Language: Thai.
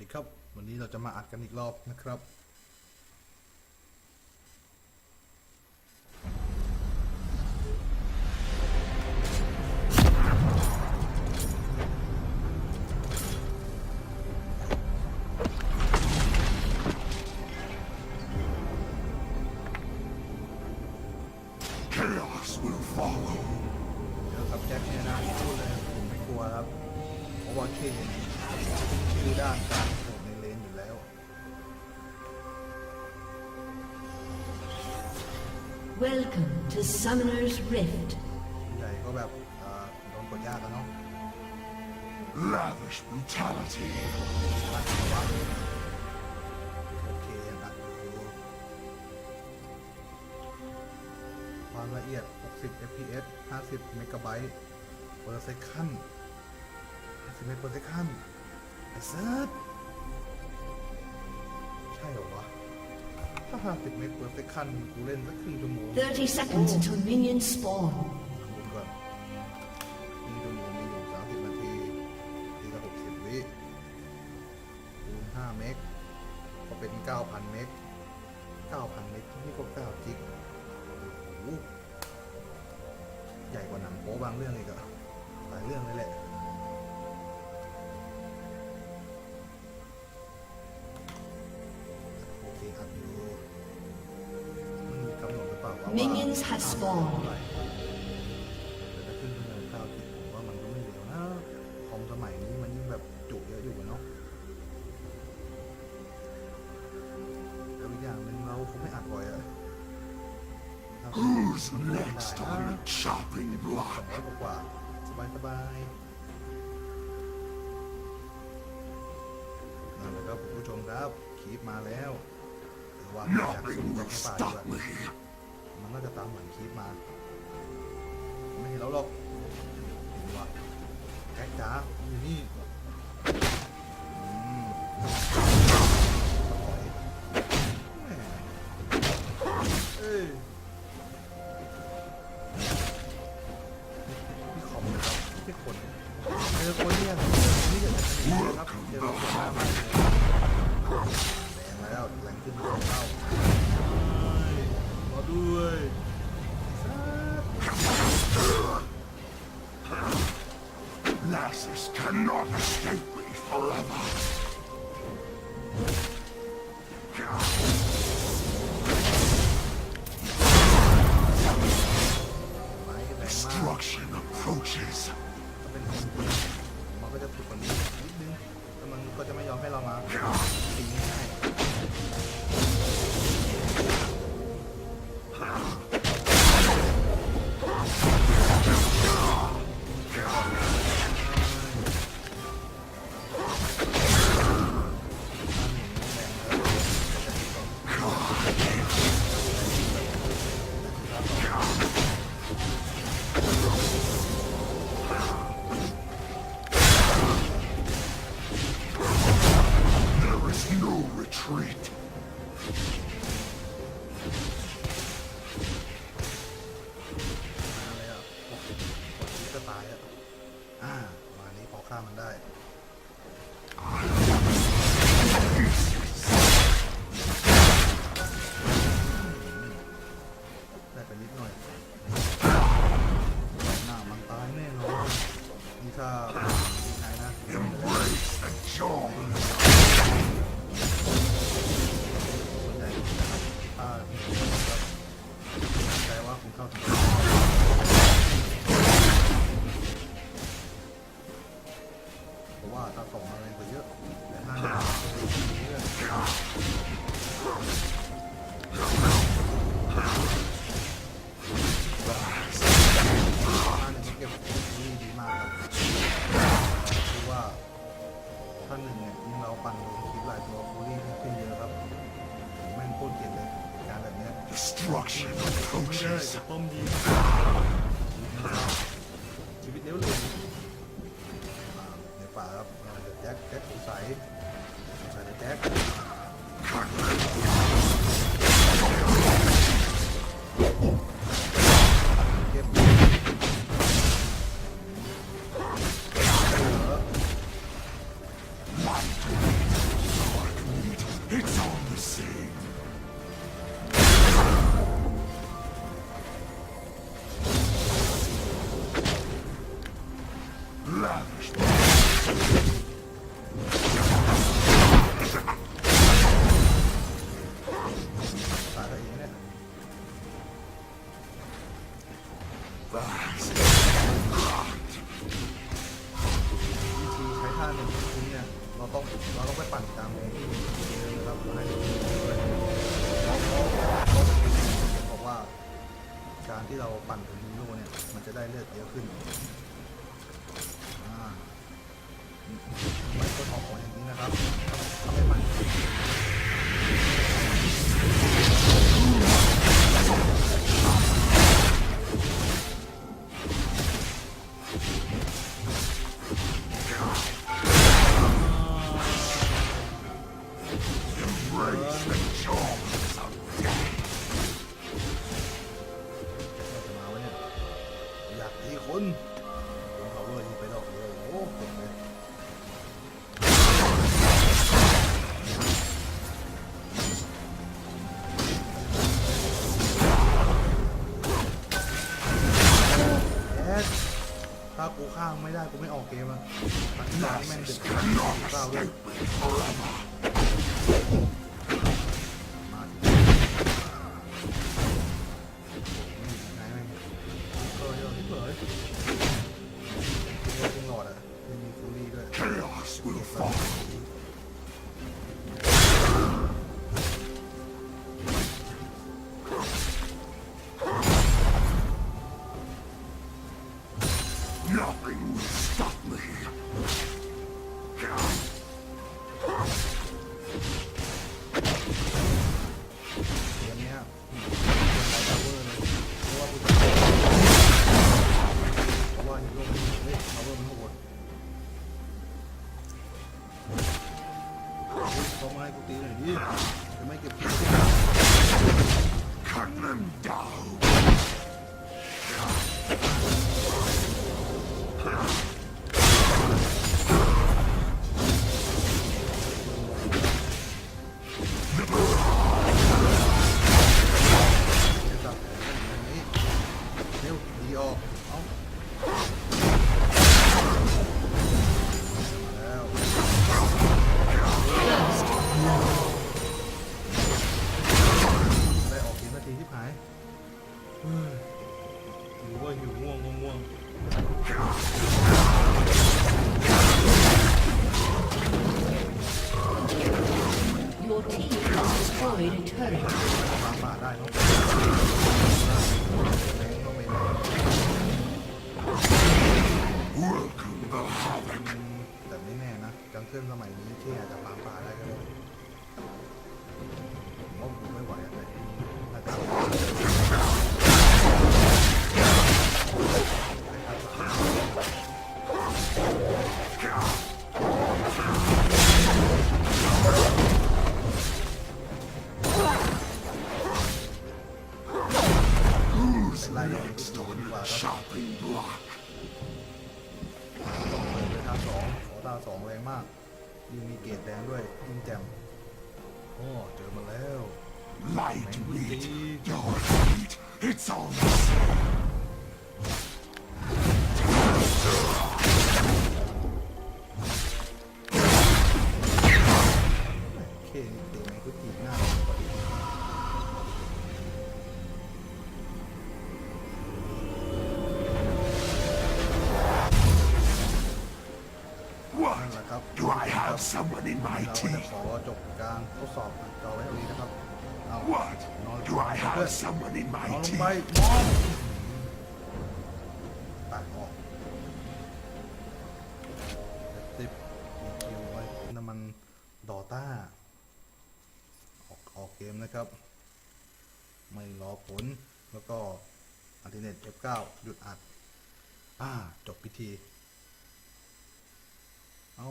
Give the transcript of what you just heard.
ดีครับ วันนี้เราจะมาอัดกันอีกรอบนะครับ Chaos will follow. เดี๋ยวครับแจ็คเนี่ยนะพูดเลยผมไม่กลัวครับเพราะว่าเคน ชื่อด้านการโหดในเลนอยู่แล้ว Welcome to Summoner's Rift. ใหญ่ก็แบบเอ่อโดนกดยากกันเนาะ Lavish brutality. รัดหัวโอเคยังอัดอยู่ความละเอียด 60 fps 50 เมกะไบต์ per second 50เมกะ per second ไอ้เซิร์ชใช่เหรอวะ ถ้า50เมกะ per second กูเล่นสักครึ่งชั่วโมง30 seconds until minions spawn. คูณก่อนนี่ชั่วโมงมีอยู่30นาทีทีละ60วิคูณ5เมกก็เป็น9,000เมก9,000เมกนี่ก็9จิกโอ้โหใหญ่กว่าหนังโป๊บางเรื่องอีกอะหลายเรื่องเลยแหละ คครับอยู่มันมีกำหนดหรือเปล่าว่า Minions have spawned เท่าไหร่แต่จะขึ้นเงินข้าวคิดผมว่ามันก็ไม่เร็วนะคอมสมัยนี้มันยิ่งแบบจุเยอะอยู่อะเนาะแล้วอีกอย่างหนึ่งเราคงไม่อัดบ่อยอะ Who's next on the chopping ส block? องร้อยกว่าสบายสบายนั่นแหละครับคุณผู้ชมครับคีบมาแล้ว แต่ว่าอยากสู้ Nothing กับ will ป่าดี stop กว่า me. มันน่าจะตามหลังคีบมา ไม่เห็นแล้วหรอกเห็นวะแก๊กจ๋าอยู่นี่อืมถอยแหม่เอ้ยนี่คอมนะครับไม่ใช่คนเจอคนเนี่ยนี่จะเป็นคนนะครับเจอคนหน้ามัน แรงแล้วแรงขึ้นสองเท่าเฮ้ยรอด้วยสัตว์ Lasses cannot escape me forever. กดทีก็ตายอะอ่าวันนี้พอฆ่ามันได้ได้ไปนิดหน่อยหน้ามันตายแน่นอนนี่ถ้าไหนนะ รื่อยท่านเก็บนี่ดีมากครับคือว่าท่านหนึ่งเนี่ยยิงเราปั่นลงคลิปหลายตัวฟูรี่ขึ้นเยอะครับแม่งโคตรเก่งเลยการแบบเนี้ย Destruction ไม่ได้ approaches. จะป้อมยิงชีวิตเลี้ยวเลยอ่าในป่าครับอ่าเดี๋ยวแจ็คแจ็คสงสัย Lavish ทีเนี่ยเราต้องเราต้องไปปั่นตามวงที่มีเยอะนะครับให้ด้วยบอกว่า การที่เราปั่นถึงฮีโร่เนี่ย มันจะได้เลือดเยอะขึ้นอ่าไม่ต้ออกมาอย่างนี้นะครับ นโดนเขาเลยยิงไปดอกเดียวโอ้โหเลย แอดถ้ากูข้างไม่ได้กูไม่ออกเกมอะมันที่ร้าแม่งเด็ดขาด Cannot เก้าเลย will follow. Meu นะจังเกิลสมัยนี้เท่อาจจะวางป่าได้ก็ได้ผมว่าผมไม่ไหวอะไรน่าจะไล่อย่างนี้ก็ดูดีกว่าครับ ยิ่งมีเกรดแดงด้วยยิ่งแจ่มโอ้เจอมาแล้ว Lightweight. Your feet. It's all the same. Have someone in my เราก็จะ team? ขอจบการทดสอบจอไว้ตรงนี้นะครับ เอา What? นอน Do I เพื่อน have someone in นอน my ลง team? ไปนอนตัดออกติดมีคิวไว้น้ำมันดอต้า ออกออกเกมนะครับ ไม่รอผล แล้วก็อันติเน็ต F9 หยุดอัด อ่า จบพิธี เอา